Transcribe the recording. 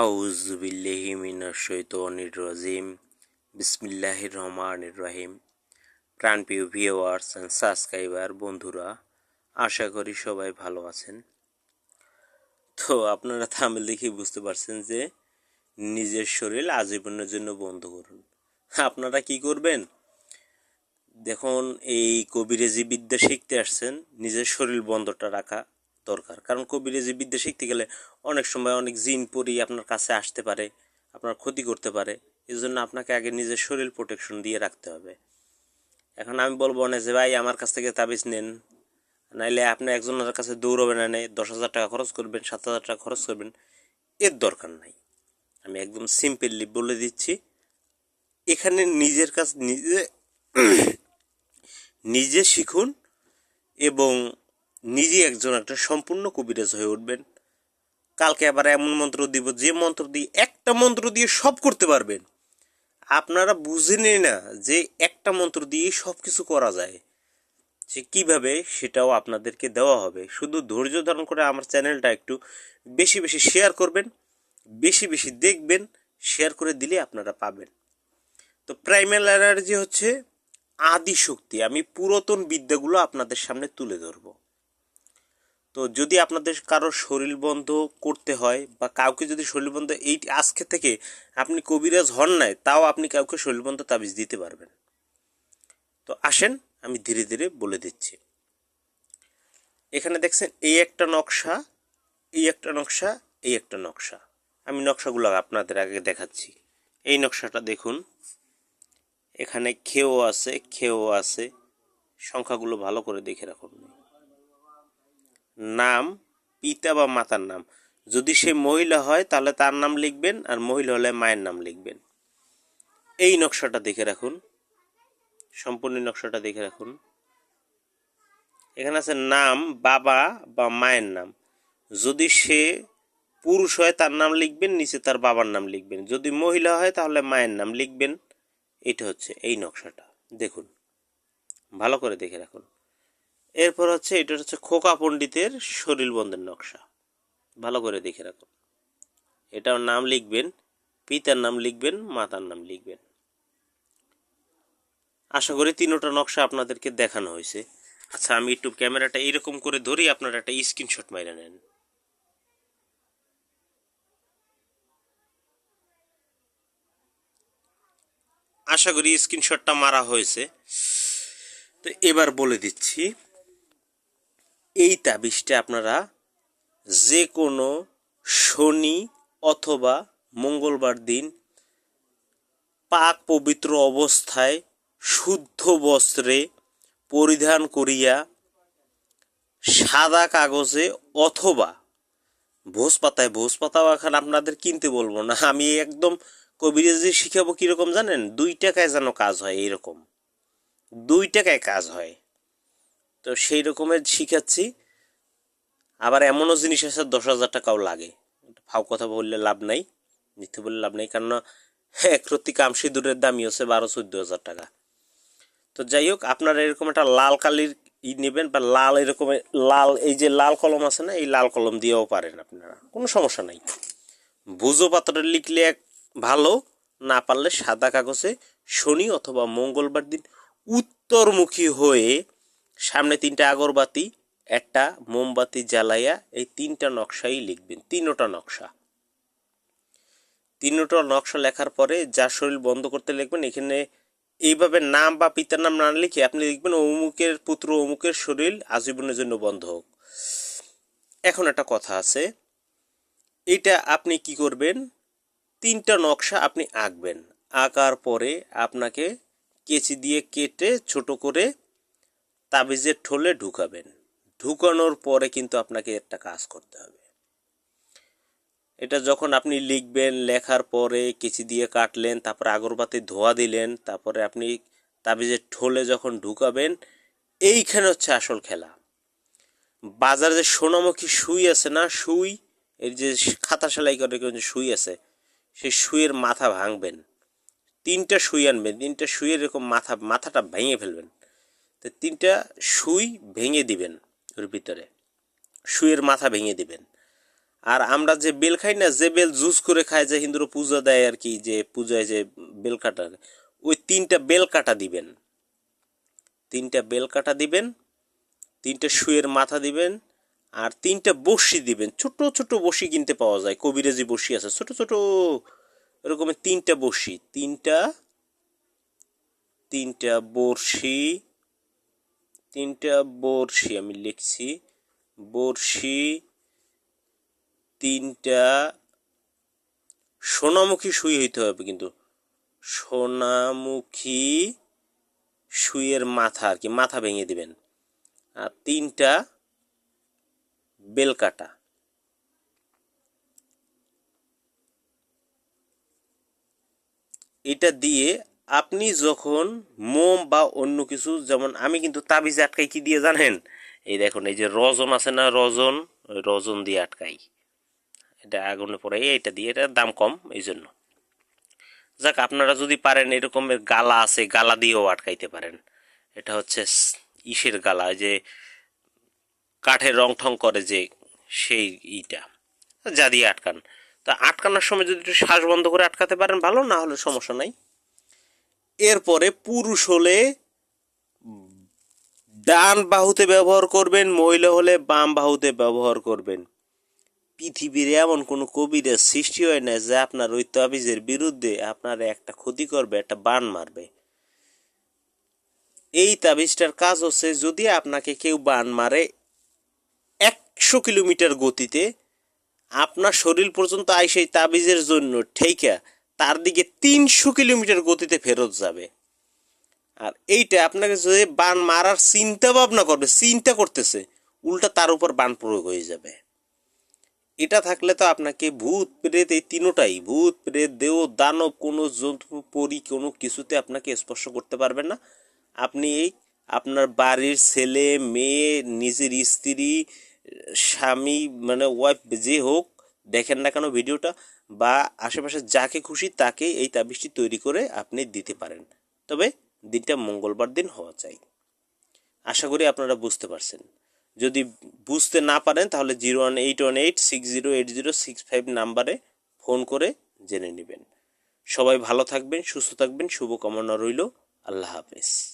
আউযু বিল্লাহি মিনাশ শাইতানির রাজিম। বিসমিল্লাহির রহমানির রহিম। প্রাণপ্রিয় ভিউয়ার্স অ্যান্ড সাবস্ক্রাইবার বন্ধুরা, আশা করি সবাই ভালো আছেন। তো আপনারা থামেল দেখে বুঝতে পারছেন যে নিজের শরীর আজীবনের জন্য বন্ধ করুন। আপনারা কি করবেন? দেখুন, এই কবিরাজি বিদ্যা শিখতে আসছেন, নিজের শরীর বন্ধটা রাখা। দরকার। কারণ কবিরাজি বিদ্যা শিখতে গেলে অনেক সময় অনেক জিন পরি আপনার কাছে আসতে পারে, আপনার ক্ষতি করতে পারে। এই জন্য আপনাকে আগে নিজের শরীর প্রোটেকশন দিয়ে রাখতে হবে। এখন আমি বলব না যে, ভাই, আমার কাছ থেকে তাবিজ নেন। নাইলে আপনি একজনের কাছে দৌড়বেন না নেই দশ হাজার টাকা খরচ করবেন, সাত হাজার টাকা খরচ করবেন। এর দরকার নাই। আমি একদম সিম্পলি বলে দিচ্ছি। এখানে নিজের কাছ, নিজে নিজে শিখুন এবং নিজে একজন একটা সম্পূর্ণ কবিরাজ হয়ে উঠবেন। কালকে আবার এমন মন্ত্র দিব, যে মন্ত্র দিয়ে, একটা মন্ত্র দিয়ে সব করতে পারবেন। আপনারা বুঝেনই না যে একটা মন্ত্র দিয়ে সব কিছু করা যায়। যে কীভাবে সেটাও আপনাদেরকে দেওয়া হবে। শুধু ধৈর্য ধারণ করে আমার চ্যানেলটা একটু বেশি বেশি শেয়ার করবেন, বেশি বেশি দেখবেন, শেয়ার করে দিলে আপনারা পাবেন। তো প্রাইমারি অ্যালার্জি হচ্ছে আদি শক্তি আমি পুরাতন বিদ্যাগুলো আপনাদের সামনে তুলে ধরব। তো যদি আপনাদের কারও শরীর বন্ধ করতে হয় বা কাউকে যদি শরীর বন্ধ, এই আজকে থেকে আপনি কবিরাজ হন নাই, তাও আপনি কাউকে শরীর বন্ধ তাবিজ দিতে পারবেন। তো আসেন, আমি ধীরে ধীরে বলে দিচ্ছি। এখানে দেখছেন, এই একটা নকশা, এই একটা নকশা, এই একটা নকশা। আমি নকশাগুলো আপনাদের আগে দেখাচ্ছি। এই নকশাটা দেখুন। এখানে খেও আছে খেও আছে। সংখ্যাগুলো ভালো করে দেখে রাখুন। নাম, পিতা বা মাতার নাম। যদি সে মহিলা হয়, তাহলে তার নাম লিখবেন, আর মহিলা হলে মায়ের নাম লিখবেন। এই নকশাটা দেখে রাখুন। সম্পূর্ণ নকশাটা দেখে রাখুন। এখানে আছে নাম, বাবা বা মায়ের নাম। যদি সে পুরুষ হয়, তার নাম লিখবেন, নিচে তার বাবার নাম লিখবেন। যদি মহিলা হয়, তাহলে মায়ের নাম লিখবেন। এটা হচ্ছে এই নকশাটা। দেখুন। ভালো করে দেখে রাখুন। এরপর হচ্ছে, এটা হচ্ছে খোকা পণ্ডিতের শরীর বন্ধের নকশা। ভালো করে দেখে রাখুন এটার নাম লিখবেন, পিতার নাম লিখবেন, মাতার নাম লিখবেন। আশা করি তিনোটা নকশা আপনাদেরকে দেখানো হয়েছে। আচ্ছা আমি একটু ক্যামেরাটা এরকম করে ধরি আপনারা একটা স্ক্রিনশট মাইরা নেন। আশা করি স্ক্রিনশটটা মারা হয়েছে। তো এবার বলে দিচ্ছি এই তাবিজটা আপনারা যে কোনো শনি অথবা মঙ্গলবার দিন পাক পবিত্র অবস্থায় শুদ্ধ বস্ত্রে পরিধান করিয়া সাদা কাগজে অথবা ভোজ পাতায় ভোজ পাতাও এখন আপনাদের কিনতে বলব না। আমি একদম কবিরাজি শিখাবো কীরকম জানেন? দুই টাকায় যেন কাজ হয়, এইরকম। দুই টাকায় কাজ হয়। তো সেই রকমের শিখাচ্ছি। আবার এমনও জিনিস আছে, দশ হাজার টাকাও লাগে। ফাও কথা বললে লাভ নাই, মিথ্যে বললে লাভ নেই কারণ এক রত্তি কাম সিঁদুরের দামই হচ্ছে বারো, চোদ্দ হাজার টাকা। তো যাই হোক, আপনারা এরকম একটা লাল কালির ই নেবেন বা লাল এরকম লাল, এই যে লাল কলম আছে না, এই লাল কলম দিয়েও পারেন আপনারা, কোনো সমস্যা নাই। ভুজো পাত্রে লিখলে এক ভালো, না পারলে সাদা কাগজে শনি অথবা মঙ্গলবার দিন উত্তরমুখী হয়ে সামনে তিনটা আগরবাতি, একটা মোমবাতি জ্বালাইয়া এই তিনটা নকশাই লিখবেন, তিনোটা নকশা। তিনোটা নকশা লেখার পরে যা শরীর বন্ধ করতে লিখবেন, এখানে এইভাবে নাম বা পিতার নাম না লিখে আপনি লিখবেন, অমুকের পুত্র, অমুকের শরীর আজীবনের জন্য বন্ধ হোক। এখন একটা কথা আছে, এটা আপনি কি করবেন? তিনটা নকশা আপনি আঁকবেন, আঁকার পরে আপনাকে কেচি দিয়ে কেটে ছোট করে তাবিজের ঠোলে ঢুকাবেন। ঢুকানোর পরে কিন্তু আপনাকে একটা কাজ করতে হবে। এটা যখন আপনি লিখবেন, লেখার পরে কিছু দিয়ে কাটলেন, তারপরে আগরবাতি ধোয়া দিলেন, তারপরে আপনি তাবিজের ঠোলে যখন ঢুকাবেন, এইখানে হচ্ছে আসল খেলা। বাজারে যে সোনামুখী সুই আছে না, সুই এর যে খাতা সেলাই করে যে সুই আছে, সেই সুইয়ের মাথা ভাঙবেন। তিনটা সুই আনবেন, তিনটা সুইয়ের এরকম মাথা, মাথাটা ভেঙে ফেলবেন। তো তিনটা সুই ভেঙে দিবেন ওর ভিতরে। সুইয়ের মাথা ভেঙে দিবেন। আর আমরা যে বেল খাই না, যে বেল জুস করে খায়, যে হিন্দুরা পূজা দেয় আর কি, যে পূজায় যে বেল কাটা ওই তিনটা বেল কাটা দিবেন। তিনটা বেল কাটা দিবেন, তিনটা শুয়ের মাথা দিবেন, আর তিনটা বড়শি দিবেন। ছোট ছোট বড়শি কিনতে পাওয়া যায়, কবিরাজি বড়শি আছে, ছোট ছোট, এরকমের তিনটা বড়শি। তিনটা তিনটা বড়শি তিনটা বড়শি আমি লিখছি। বড়শি, তিনটা সোনামুখী সুই হইতে হবে কিন্তু। সোনামুখী সুইয়ের মাথা আর কি, মাথা ভেঙে দিবেন। আর তিনটা বেলকাটা। এটা দিয়ে আপনি যখন মোম বা অন্য কিছু, যেমন আমি কিন্তু তাবিজ আটকাই কি দিয়ে জানেন? এই দেখুন, এই যে রজন আছে না, রজন রজন দিয়ে আটকাই। এটা আগুনে পড়ে, এইটা দিয়ে এটার দাম কম এই জন্য যাক, আপনারা যদি পারেন এরকমের গালা আছে, গালা দিয়েও আটকাইতে পারেন। এটা হচ্ছে ইসের গালা যে কাঠের রং ঠং করে যে সেই ইটা, যা দিয়ে আটকান। তা আটকানোর সময় যদি একটু শ্বাস বন্ধ করে আটকাতে পারেন, ভালো, না হলে সমস্যা নাই। এরপরে পুরুষ হলে ডান বাহুতে ব্যবহার করবেন, মহিলা হলে বাম বাহুতে ব্যবহার করবেন। পৃথিবীর এমন কোনো কবিরের সৃষ্টি হয় না যে আপনার ওই তাবিজের বিরুদ্ধে আপনার একটা ক্ষতি করবে, একটা বান মারবে। এই তাবিজটার কাজ হচ্ছে যদি আপনাকে কেউ বান মারে একশো কিলোমিটার গতিতে, আপনার শরীর পর্যন্ত আই সেই তাবিজের জন্য ঠেকা তার দিকে তিনশো কিলোমিটার গতিতে ফেরত যাবে। আর এইটা আপনাকে যদি বান মারার চিন্তা ভাবনা করবে, চিন্তা করতেছে, উল্টা তার উপর বান প্রয়োগ হয়ে যাবে। এটা থাকলে তো আপনাকে ভূত, প্রেত এই তিনোটাই, ভূত, প্রেত, দেহ, দানব, কোনো জন্তু, পরি, কোনো কিছুতে আপনাকে স্পর্শ করতে পারবে না। আপনি এই আপনার বাড়ির ছেলে, মেয়ে, নিজের স্ত্রী, স্বামী মানে ওয়াইফ যে হোক, দেখেন না কেন ভিডিওটা বা আশেপাশে যাকে খুশি তাকে এই তাবিজটি তৈরি করে আপনি দিতে পারেন। তবে দিনটা মঙ্গলবার দিন হওয়া চাই। আশা করি আপনারা বুঝতে পারছেন। যদি বুঝতে না পারেন, তাহলে zero one eight one eight six zero eight zero six five নাম্বারে ফোন করে জেনে নেবেন। সবাই ভালো থাকবেন, সুস্থ থাকবেন, শুভকামনা রইল। আল্লাহ হাফেজ।